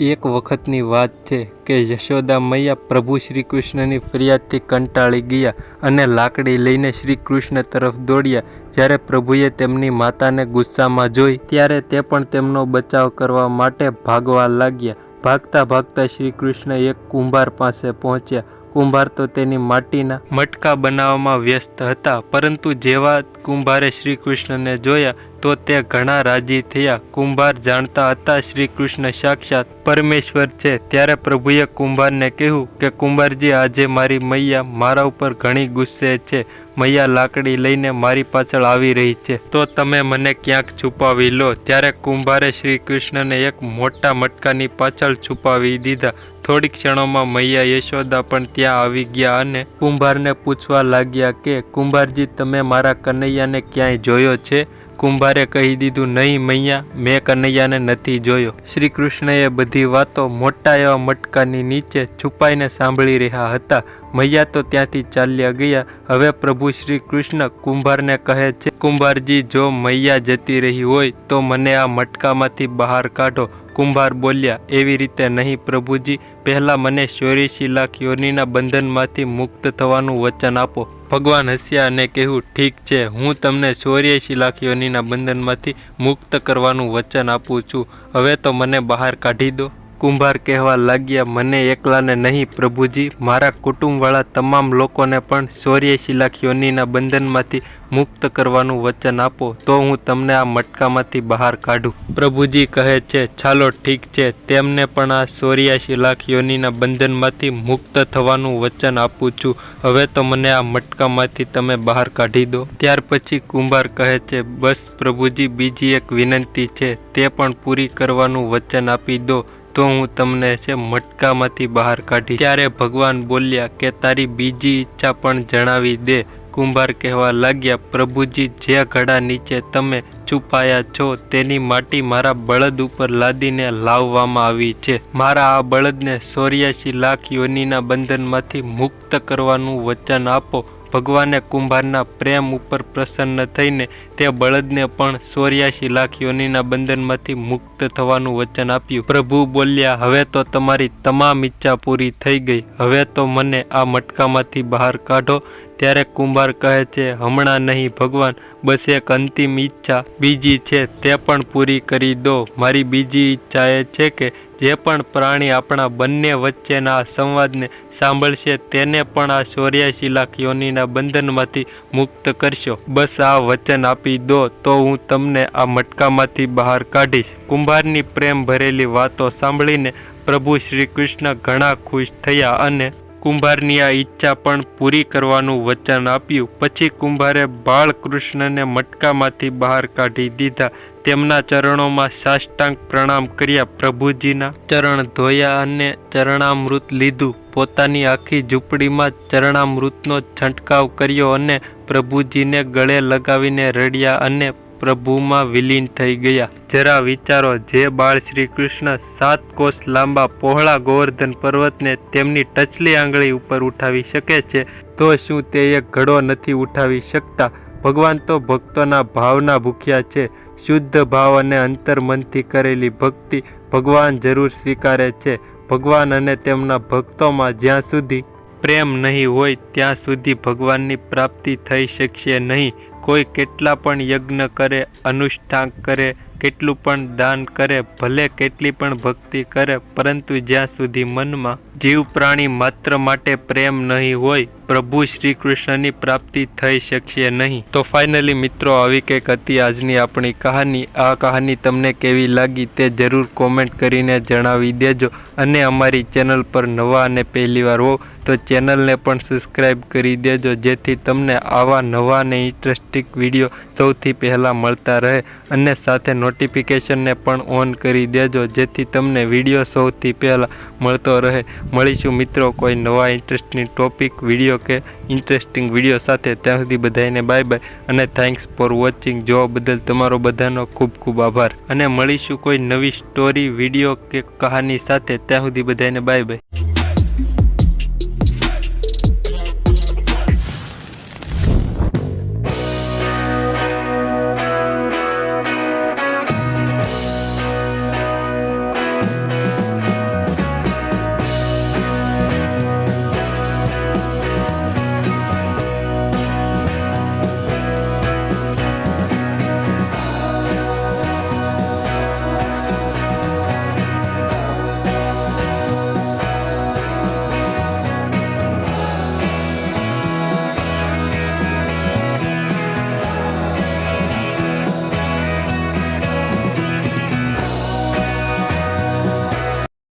એક વખતની વાત છે કે યશોદા મૈયા પ્રભુ શ્રી કૃષ્ણની ફરિયાદથી કંટાળી ગયા અને લાકડી લઈને શ્રી કૃષ્ણ તરફ દોડ્યા. જ્યારે પ્રભુએ તેમની માતાને ગુસ્સામાં જોઈ, ત્યારે તે પણ તેમનો બચાવ કરવા માટે ભાગવા લાગ્યા. ભાગતા ભાગતા શ્રી કૃષ્ણ એક કુંભાર પાસે પહોંચ્યા. કુંભાર તો તેની માટીના મટકા બનાવવામાં વ્યસ્ત હતા, પરંતુ જેવા કુંભારે શ્રી કૃષ્ણને જોયા તો તે ઘણા રાજી થયા. કુંભાર જાણતા હતા શ્રી કૃષ્ણ સાક્ષાત પરમેશ્વર છે. ત્યારે પ્રભુએ કુંભારને કહ્યું કે, કુંભારજી, આજે મારી મૈયા મારા ઉપર ઘણી ગુસ્સે છે. મૈયા લાકડી લઈને મારી પાછળ આવી રહી છે. તો તમે મને ક્યાંક છુપાવી લો. ત્યારે કુંભારે શ્રી કૃષ્ણને એક મોટા મટકાની પાછળ છુપાવી દીધા. થોડીક ક્ષણોમાં મૈયા યશોદા પણ ત્યાં આવી ગયા અને કુંભારને પૂછવા લાગ્યા કે, કુંભારજી, તમે મારા કનૈયાને ક્યાંય જોયો છે? કુંભારે કહી દીધું, નહીં મૈયા, મેં કનૈયાને નથી જોયો. શ્રી કૃષ્ણએ બધી વાતો મોટા એવા મટકાની નીચે છુપાઈને સાંભળી રહ્યા હતા. મૈયા તો ત્યાંથી ચાલ્યા ગયા. હવે પ્રભુ શ્રી કૃષ્ણ કુંભારને કહે છે, કુંભારજી, જો મૈયા જતી રહી હોય, તો મને આ મટકામાંથી બહાર કાઢો. કુંભાર બોલ્યા, એવી રીતે નહીં પ્રભુજી, પહેલાં મને ચોરીસી લાખ યોનિના બંધનમાંથી મુક્ત થવાનું વચન આપો. ભગવાન હસ્યા અને કહ્યું, ઠીક છે, હું તમને ચોર્યાસી લાખ યોનિના બંધનમાંથી મુક્ત કરવાનું વચન આપું છું. હવે તો મને બહાર કાઢી દો. કુંભાર કહેવા લાગ્યા, મને એકલાને નહીં, પ્રભુજી. મારા કુટુંબવાળા તમામ લોકોને પણ ચોર્યાસી લાખ યોનિના બંધનમાંથી મુક્ત કરવાનું વચન આપો, તો હું તમને આ મટકામાંથી બહાર કાઢું. પ્રભુજી કહે છે, ચાલો, ઠીક છે. તેમને પણ આ ચોર્યાસી લાખ યોનિના બંધનમાંથી મુક્ત થવાનું વચન આપું છું. હવે તો મને આ મટકામાંથી તમે બહાર કાઢી દો. ત્યાર પછી કુંભાર કહે છે, બસ પ્રભુજી, બીજી એક વિનંતી છે. તે પણ પૂરી કરવાનું વચન આપી દો. તો હું તમને છે મટકામાંથી બહાર કાઢી ત્યારે ભગવાન બોલ્યા કે તારી બીજી ઈચ્છા પણ જણાવી દે. કુંભાર કહેવા લાગ્યા, પ્રભુજી જે ઘડા નીચે તમે છુપાયા છો, તેની માટી મારા બળદ ઉપર લાદીને લાવવામાં આવી છે. મારા આ બળદને સોર્યાસી લાખ યોનિના બંધનમાંથી મુક્ત કરવાનું વચન આપો. ભગવાને કુંભારના પ્રેમ ઉપર પ્રસન્ન થઈને તે બળદને પણ ચોર્યાસી લાખ યોનિના બંધનમાંથી મુક્ત થવાનું વચન આપ્યું. પ્રભુ બોલ્યા, હવે તો તમારી તમામ ઈચ્છા પૂરી થઈ ગઈ. હવે તો મને આ મટકામાંથી બહાર કાઢો. ત્યારે કુંભાર કહે છે, હમણાં નહીં, ભગવાન, બસ એક અંતિમ ઈચ્છા. બીજી છે તે પણ પૂરી કરી દો. મારી બીજી ઈચ્છા એ છે કે જે પણ પ્રાણી આપણા બંને વચ્ચેના સંવાદને સાંભળશે, તેને પણ આ ચોર્યાસી લાખ યોનિના બંધનમાંથી મુક્ત કરશો. બસ આ વચન આપી દો, તો હું તમને આ મટકામાંથી બહાર કાઢીશ. કુંભારની પ્રેમ ભરેલી વાતો સાંભળીને પ્રભુ શ્રી કૃષ્ણ ઘણા ખુશ થયા અને કુંભારની આ ઈચ્છા પણ પૂરી કરવાનું વચન આપ્યું. પછી કુંભારે બાળકૃષ્ણને મટકામાંથી બહાર કાઢી દીધા. તેમના ચરણોમાં સાષ્ટાંગ પ્રણામ કર્યા પ્રભુજીના. ચરણ ધોયા અને ચરણામૃત લીધું. પોતાની આખી ઝૂંપડીમાં ચરણામૃતનો છંટકાવ કર્યો અને પ્રભુજીને ગળે લગાવીને રડ્યા અને પ્રભુમાં વિલીન થઈ ગયા. જરા વિચારો, જે બાળ શ્રી કૃષ્ણ સાત કોષ લાંબા પહોળા ગોવર્ધન પર્વતને તેમની ટચલી આંગળી ઉપર ઉઠાવી શકે છે, તો શું તે એક ઘડો નથી ઉઠાવી શકતા? ભગવાન તો ભક્તોના ભાવના ભૂખ્યા છે. શુદ્ધ ભાવ અને અંતર્મનથી કરેલી ભક્તિ ભગવાન જરૂર સ્વીકારે છે. ભગવાન અને તેમના ભક્તોમાં જ્યાં સુધી પ્રેમ નહીં હોય, ત્યાં સુધી ભગવાનની પ્રાપ્તિ થઈ શકશે નહીં. કોઈ કેટલા પણ યજ્ઞ કરે, અનુષ્ઠાન કરે, કેટલું પણ દાન કરે, ભલે કેટલી પણ ભક્તિ કરે, પરંતુ જ્યાં સુધી મનમાં જીવ પ્રાણી માત્ર માટે પ્રેમ નહીં હોય પ્રભુ શ્રી કૃષ્ણની પ્રાપ્તિ થઈ શકશે નહીં. તો ફાઇનલી મિત્રો, આવી કંઈક હતી આજની આપણી કહાની. આ કહાની તમને કેવી લાગી તે જરૂર કોમેન્ટ કરીને જણાવી દેજો. અને અમારી ચેનલ પર નવા અને પહેલીવાર હો તો ચેનલને પણ સબસ્ક્રાઈબ કરી દેજો, જેથી તમને આવા નવા અને ઇન્ટરેસ્ટિંગ વીડિયો સૌથી પહેલાં મળતા રહે. અને સાથે નોટિફિકેશનને પણ ઓન કરી દેજો, જેથી તમને વીડિયો સૌથી પહેલાં મળતો રહે. મળીશું મિત્રો કોઈ નવા ઇન્ટરેસ્ટની ટોપિક વીડિયો કે ઇન્ટરેસ્ટિંગ વીડિયો સાથે ત્યાં સુધી બધાને બાય બાય અને થેન્ક્સ ફોર વોચિંગ જોવા બદલ તમારો બધાનો ખૂબ ખૂબ આભાર. અને મળીશું કોઈ નવી સ્ટોરી વીડિયો કે કહાની સાથે. ત્યાં સુધી બધાને બાય બાય